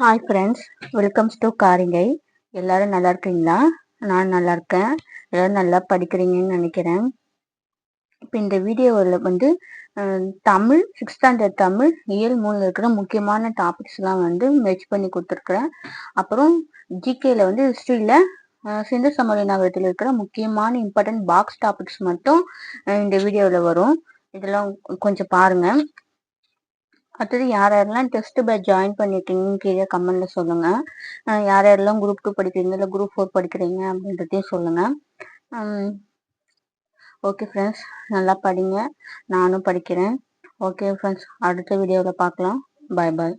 Hi friends welcomes to காரிங்கை எல்லோரும் நல்லா இருக்கீங்களா? நான் நல்லா இருக்கேன். எல்லோரும் நல்லா படிக்கிறீங்கன்னு நினைக்கிறேன். இப்போ இந்த வீடியோவில் வந்து தமிழ் சிக்ஸ் ஸ்டாண்டர்ட் தமிழ் இயல் மூணில் இருக்கிற முக்கியமான டாபிக்ஸ்லாம் வந்து மெச் பண்ணி கொடுத்துருக்குறேன். அப்புறம் ஜிகேயில் வந்து ஹிஸ்ட்ரியில் சிந்து சமவெளி நகரத்தில் இருக்கிற முக்கியமான இம்பார்ட்டன்ட் பாக்ஸ் டாபிக்ஸ் மட்டும் இந்த வீடியோவில் வரும். இதெல்லாம் கொஞ்சம் பாருங்கள் அடுத்தது யார் யாரெல்லாம் டெஸ்ட் பேட்ச் ஜாயின் பண்ணியிருக்கீங்கன்னு கீழே கமெண்ட்ல சொல்லுங்க. யார் யாரெல்லாம் குரூப் டூ படிக்கிறீங்க இல்லை குரூப் ஃபோர் படிக்கிறீங்க அப்படின்றதையும் சொல்லுங்க. ஓகே ஃப்ரெண்ட்ஸ் நல்லா படிங்க. நானும் படிக்கிறேன். ஓகே ஃப்ரெண்ட்ஸ் அடுத்த வீடியோவில் பார்க்கலாம். பாய் பாய்